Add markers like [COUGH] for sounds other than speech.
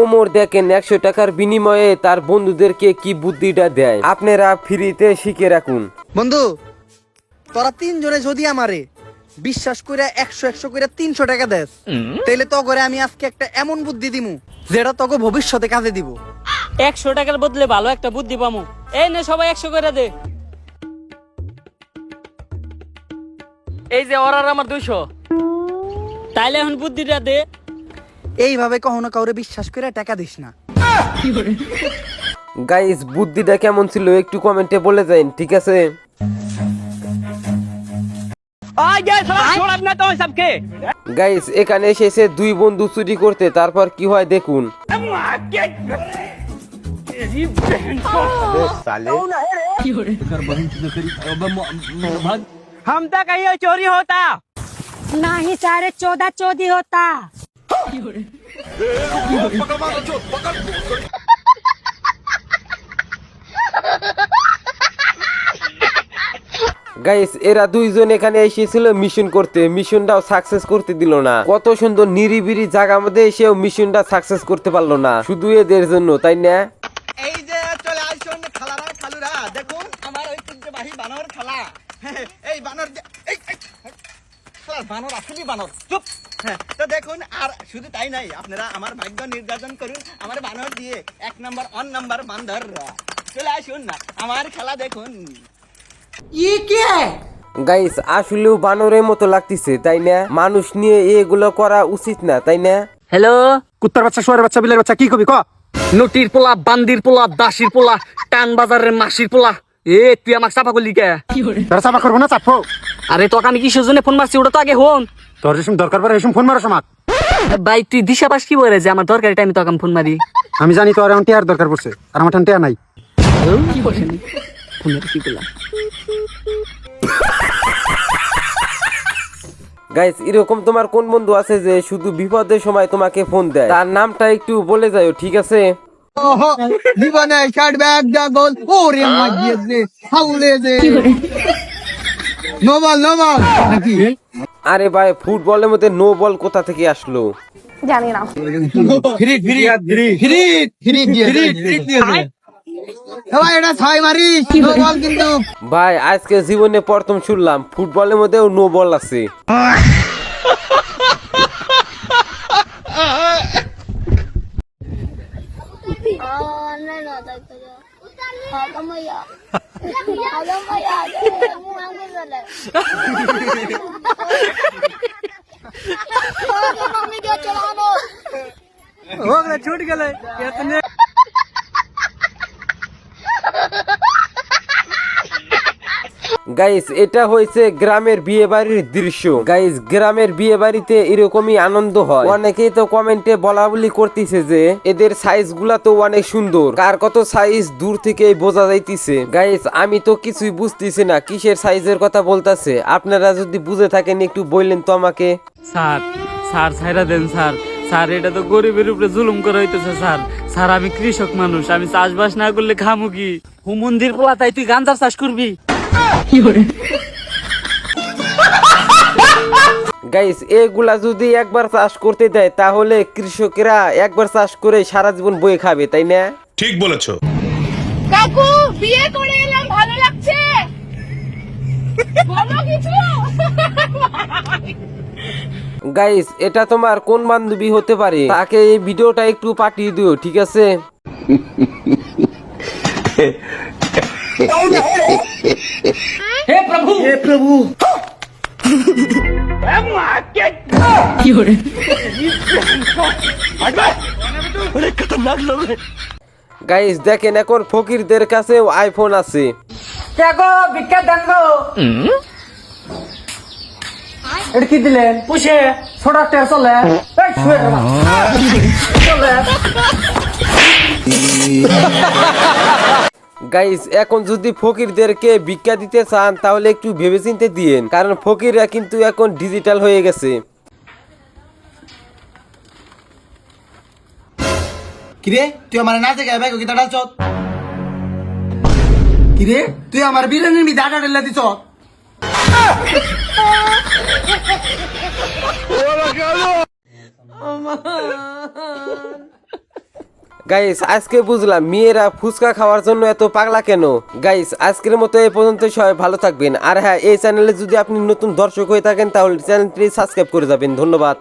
ওমর দেখেন একশো টাকার বিনিময়ে তার বন্ধুদেরকে কি বুদ্ধিটা দেয়। আপনারা ফ্রিতে শিখে রাখুন। বন্ধু তোরা তিনজনে যদি আমারে বিশ্বাস করে একশো একশো করে তিনশো টাকা দেস তাইলে তো করে আমি আজকে একটা এমন বুদ্ধি দিমু যেটা তোকে ভবিষ্যতে কাজে দিব। একশো টাকার বদলে ভালো একটা বুদ্ধি পামু। এই নে সবাই একশো করে দে। এই যে ওর আর আমার দুইশো। তাইলে এখন বুদ্ধিটা দে। এইভাবে কখনো কাউরে বিশ্বাস করে টাকা দিস না। গাইস বুদ্ধিটা কেমন ছিল একটু কমেন্টে বলে যাইন ঠিক আছে? গাইস এখানে এসেছে দুই বন্ধু চুরি করতে তারপর কি হয় দেখুন। हम तक कहीं चोरी होता नहीं साढ़े चौदह चौदी होता গাইস এরা দুইজন এখানে এসেছিল মিশন করতে মিশনটাও সাকসেস করতে দিল না কত সুন্দর নিরিবিরি জায়গার মধ্যে এসেও মিশনটা সাকসেস করতে পারলো না শুধু এদের জন্য তাই না এই বানর এই বানর আসলেই বানর চুপ। হ্যাঁ, তো দেখুন আর শুধু তাই নাই আপনারা আমার ভাগ্য নির্যাতন করুন আমার বানর দিয়ে এক নম্বর অন নম্বর বান্দর। চলে আসুন না আমার খেলা দেখুন। গাইস আসলেও বানরের মতো লাগতেছে তাই না? মানুষ নিয়ে এগুলো করা উচিত না তাই না? হ্যালো? কুত্তার বাচ্চা শুয়ারের বাচ্চা বিলের বাচ্চা কি কবি ক? নটির পোলা বান্দির পোলা দাসির পোলা টান বাজারের মাসির পোলা এ তুই আমাকে চাপা করলি কে? তোরা চাপা করব না চাপো। আরে তোকে আমি কিসের জন্য ফোন মারছি ওটা তো আগে হন তোর দরকার ফোন মারো সমাক ভাই তুই দিশা পাস কি বলে যে আমার দরকারি টাইমে তোকে আমি ফোন মারি? আমি জানি তোর এখন টিয়ার দরকার পড়ছে আর আমার টিয়া নাই। কি বলছেন কি গাইস এরকম তোমার কোন বন্ধু আছে যে শুধু বিপদের সময় তোমাকে ফোন দেয়? তার নামটা একটু বলে যাও ঠিক আছে? জীবনে ষাট ব্যাগ জগল ওরে magieze হাউলে যে নোবল নোবল নাকি? আরে ভাই ফুটবলের মধ্যে নো বল কোথা থেকে আসলো? জানি না। ফিরিট ফিরিট ফিরিট ফিরিট দিয়ে ফিরিট দিয়ে ভাই এটা ছয় মারি কিন্তু। ভাই আজকে জীবনে প্রথম শুনলাম ফুটবলের মধ্যেও নো বল আছে। [LAUGHS] ছুট গেলে গাইস এটা হয়েছে গ্রামের বিয়ে বাড়ির দৃশ্য। গাইস গ্রামের বিয়ে বাড়িতে এরকমই আনন্দ হয়। অনেকেই তো কমেন্টে বলা বলি করতেছে যে, এদের সাইজগুলা তো অনেক সুন্দর। কার কত সাইজ দূর থেকে বোঝা যাইতেছে। গাইস আমি তো কিছুই বুঝতেছি না, কিসের সাইজের কথা বলতাছে? আপনারা যদি বুঝে থাকেন, একটু বললেন তো আমাকে। স্যার স্যার, ছাইরা দেন, স্যার। স্যার, এটা তো গরিবের উপরে জুলুম করা হইতেছে, স্যার। স্যার, আমি কৃষক মানুষ, আমি চাষবাস না করলে খামু কি? হু মন্দির পোলা তাই তুই গাঞ্জার চাষ করবি? গাইস এগুলা যদি একবার চাষ করতে দেয় তাহলে কৃষকেরা একবার চাষ করে সারা জীবন বয়ে খাবে তাই না? ঠিক বলেছ। কাকু বিয়ে করে এলাম ভালো লাগছে? বলো কিছু। গাইস এটা তোমার কোন বান্ধবী হতে পারে? তাকে এই ভিডিওটা একটু পাঠিয়ে দিও ঠিক আছে? [LAUGHS] গাইস দেখেন এখন ফকিরদের কাছেও আইফোন আছে। দেখো ভিক্ষা দেন গো এটা কি দিলেন? পুষে ছোট চলে। চলে। [LAUGHS] গাইস এখন যদি ফকিরদেরকে ভিক্ষা দিতে চান তাহলে একটু ভেবেচিন্তে দিয়েন। কারণ ফকিররা কিন্তু এখন ডিজিটাল হয়ে গেছে। কিরে তুই আমার না থেকে ভাই কিতা ডালছ কিরে তুই আমার বিরিয়ানির মি দাটা ঢেলে দিছ? গাইস আজকে বুঝলাম, মেয়েরা ফুচকা খাওয়ার জন্য এত পাগলা কেন? গাইস আজকের মতো এই পর্যন্ত সবাই ভালো থাকবেন। আর হ্যাঁ এই চ্যানেলে যদি আপনি নতুন দর্শক হয়ে থাকেন, তাহলে চ্যানেলটি সাবস্ক্রাইব করে যাবেন। ধন্যবাদ।